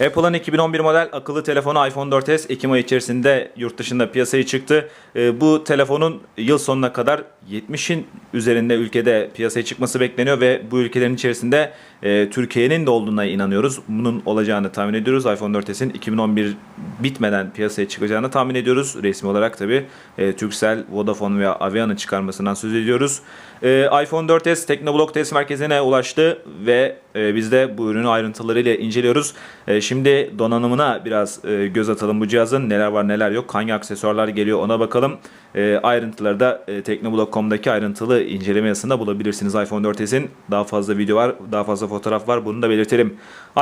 Apple'ın 2011 model akıllı telefonu iPhone 4s Ekim ayı içerisinde yurt dışında piyasaya çıktı. Ee, Bu telefonun yıl sonuna kadar 70'in üzerinde ülkede piyasaya çıkması bekleniyor ve bu ülkelerin içerisinde e, Türkiye'nin de olduğuna inanıyoruz. Bunun olacağını tahmin ediyoruz. iPhone 4s'in 2011 bitmeden piyasaya çıkacağını tahmin ediyoruz. Resmi olarak tabi Turkcell, Vodafone veya Avian'ın çıkarmasından söz ediyoruz. Ee, iPhone 4s Teknoblog test merkezine ulaştı ve e, biz de bu ürünü ayrıntılarıyla inceliyoruz. E, şimdi donanımına biraz e, göz atalım bu cihazın. Neler var neler yok, hangi aksesuarlar geliyor ona bakalım. E, ayrıntıları da e, teknoblog.com'daki ayrıntılı inceleme yazısında bulabilirsiniz. iPhone 4s'in daha fazla video var, daha fazla fotoğraf var. Bunu da belirtelim.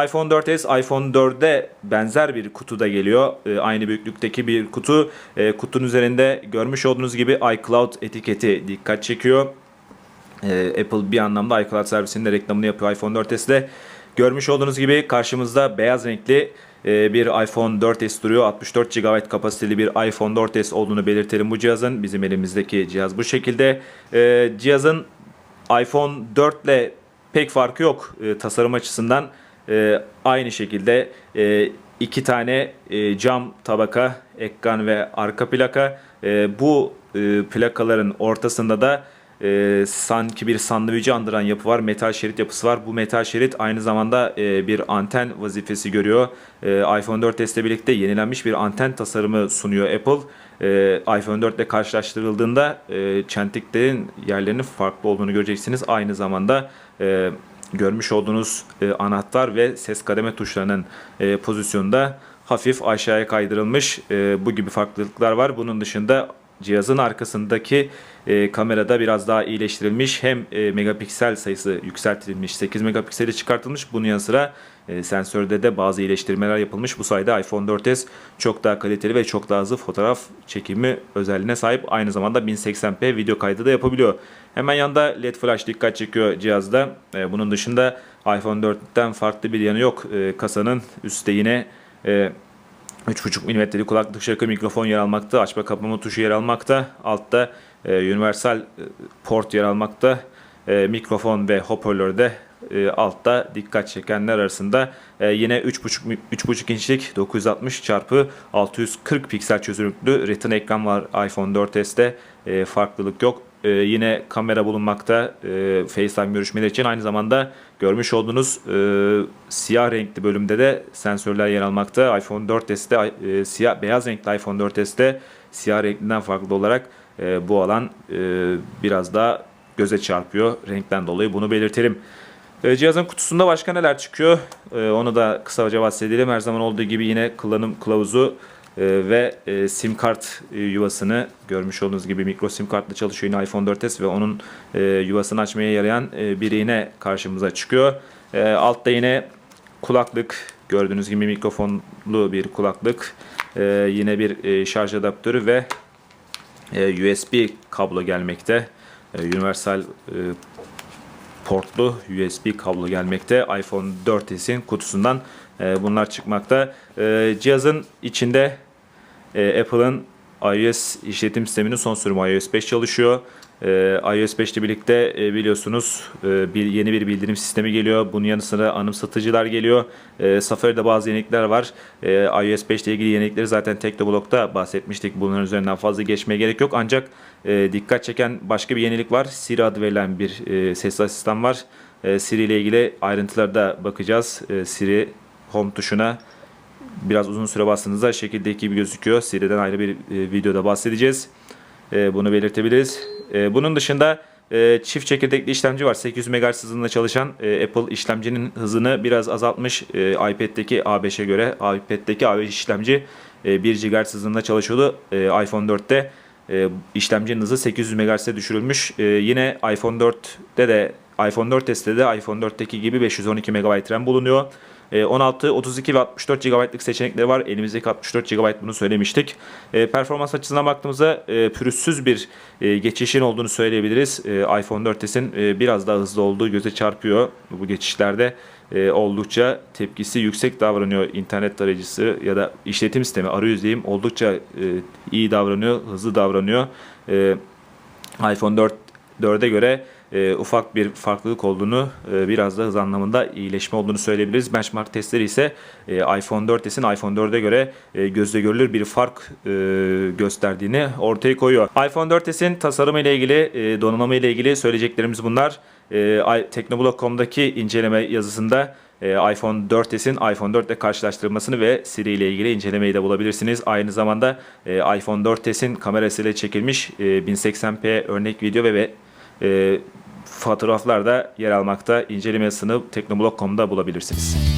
iPhone 4s iPhone 4'e benzer bir kutuda geliyor. Aynı büyüklükteki bir kutu. Kutunun üzerinde görmüş olduğunuz gibi iCloud etiketi dikkat çekiyor. Ee, Apple bir anlamda iCloud servisinin de reklamını yapıyor iPhone 4s'de. Görmüş olduğunuz gibi karşımızda beyaz renkli e, bir iPhone 4s duruyor. 64 GB kapasiteli bir iPhone 4s olduğunu belirtelim bu cihazın. Bizim elimizdeki cihaz bu şekilde. Ee, Cihazın iPhone 4 ile pek farkı yok e, tasarım açısından. E, Aynı şekilde e, iki tane e, cam tabaka, ekran ve arka plaka. E, Bu e, plakaların ortasında da e, sanki bir sandviçi andıran yapı var. Metal şerit yapısı var. Bu metal şerit aynı zamanda e, bir anten vazifesi görüyor. E, iPhone 4s ile birlikte yenilenmiş bir anten tasarımı sunuyor Apple. E, iPhone 4 ile karşılaştırıldığında e, çentiklerin yerlerinin farklı olduğunu göreceksiniz. Aynı zamanda e, görmüş olduğunuz e, anahtar ve ses kademe tuşlarının e, pozisyonda hafif aşağıya kaydırılmış. E, bu gibi farklılıklar var. Bunun dışında cihazın arkasındaki e, kamerada biraz daha iyileştirilmiş. Hem e, megapiksel sayısı yükseltilmiş, 8 megapikseli çıkartılmış. Bunun yanı sıra e, sensörde de bazı iyileştirmeler yapılmış. Bu sayede iPhone 4s çok daha kaliteli ve çok daha hızlı fotoğraf çekimi özelliğine sahip. Aynı zamanda 1080p video kaydı da yapabiliyor. Hemen yanda LED flash dikkat çekiyor cihazda. E, bunun dışında iPhone 4'ten farklı bir yanı yok. E, kasanın üstte yine e, 3.5 mm'lik kulaklık şarkı mikrofon yer almakta. Açma kapama tuşu yer almakta. Altta e, universal e, port yer almakta. E, mikrofon ve hoparlörde e, altta dikkat çekenler arasında e, yine 3.5 3.5 inçlik 960 x 640 piksel çözünürlüklü retina ekran var iPhone 4s'te. E, farklılık yok. E, yine kamera bulunmakta e, FaceTime görüşmeleri için aynı zamanda görmüş olduğunuz e, siyah renkli bölümde de sensörler yer almakta. iPhone 4s'te e, siyah beyaz renkli iPhone 4s'te siyah renklinden farklı olarak e, bu alan e, biraz daha göze çarpıyor renkten dolayı bunu belirtelim. Cihazın kutusunda başka neler çıkıyor? Onu da kısaca bahsedelim. Her zaman olduğu gibi yine kullanım kılavuzu e, ve e, sim kart e, yuvasını görmüş olduğunuz gibi mikro sim kartla çalışıyor yine iPhone 4s ve onun e, yuvasını açmaya yarayan e, bir iğne karşımıza çıkıyor. Altta yine kulaklık gördüğünüz gibi mikrofonlu bir kulaklık. Yine bir şarj adaptörü ve USB kablo gelmekte. Universal portlu USB kablo gelmekte. iPhone 4s'in kutusundan e, bunlar çıkmakta. E, cihazın içinde e, Apple'ın iOS işletim sisteminin son sürümü iOS 5 çalışıyor. E, iOS 5 ile birlikte e, biliyorsunuz e, bir yeni bir bildirim sistemi geliyor. Bunun yanı sıra anımsatıcılar geliyor. E, Safari'de bazı yenilikler var. E, iOS 5 ile ilgili yenilikleri zaten Teknoblog'da bahsetmiştik. Bunların üzerinden fazla geçmeye gerek yok. Ancak e, dikkat çeken başka bir yenilik var. Siri adı verilen bir e, ses asistan var. Siri ile ilgili ayrıntılarda bakacağız. Siri home tuşuna biraz uzun süre bastığınızda şekildeki gibi gözüküyor. Siri'den ayrı bir videoda bahsedeceğiz. Bunu belirtebiliriz. E, bunun dışında e, çift çekirdekli işlemci var. 800 MHz hızında çalışan e, Apple işlemcinin hızını biraz azaltmış. E, iPad'deki A5'e göre iPad'deki A5 işlemci e, 1 GHz hızında çalışıyordu. İPhone 4'te e, işlemcinin hızı 800 MHz'e düşürülmüş. Yine iPhone 4'te de iPhone 4s'te de iPhone 4'teki gibi 512 MB RAM bulunuyor. E, 16, 32 ve 64 GB'lık seçenekleri var. Elimizdeki 64 GB bunu söylemiştik. E, performans açısından baktığımızda e, pürüzsüz bir e, geçişin olduğunu söyleyebiliriz. E, iPhone 4s'in e, biraz daha hızlı olduğu göze çarpıyor bu geçişlerde. E, oldukça tepkisi yüksek davranıyor internet tarayıcısı ya da işletim sistemi arayüz diyeyim oldukça e, iyi davranıyor, hızlı davranıyor. E, iPhone 4 4'e göre e, ufak bir farklılık olduğunu, e, biraz da hız anlamında iyileşme olduğunu söyleyebiliriz. Benchmark testleri ise e, iPhone 4s'in iPhone 4'e göre e, gözle görülür bir fark e, gösterdiğini ortaya koyuyor. iPhone 4s'in tasarımı ile ilgili, e, donanımı ile ilgili söyleyeceklerimiz bunlar. E, Teknoblog.com'daki inceleme yazısında e, iPhone 4s'in iPhone 4 ile karşılaştırılmasını ve Siri ile ilgili incelemeyi de bulabilirsiniz. Aynı zamanda e, iPhone 4s'in kamerasıyla çekilmiş e, 1080p örnek video ve, ve e, fotoğraflar da yer almakta. İnceleme yazısını teknoblog.com'da bulabilirsiniz.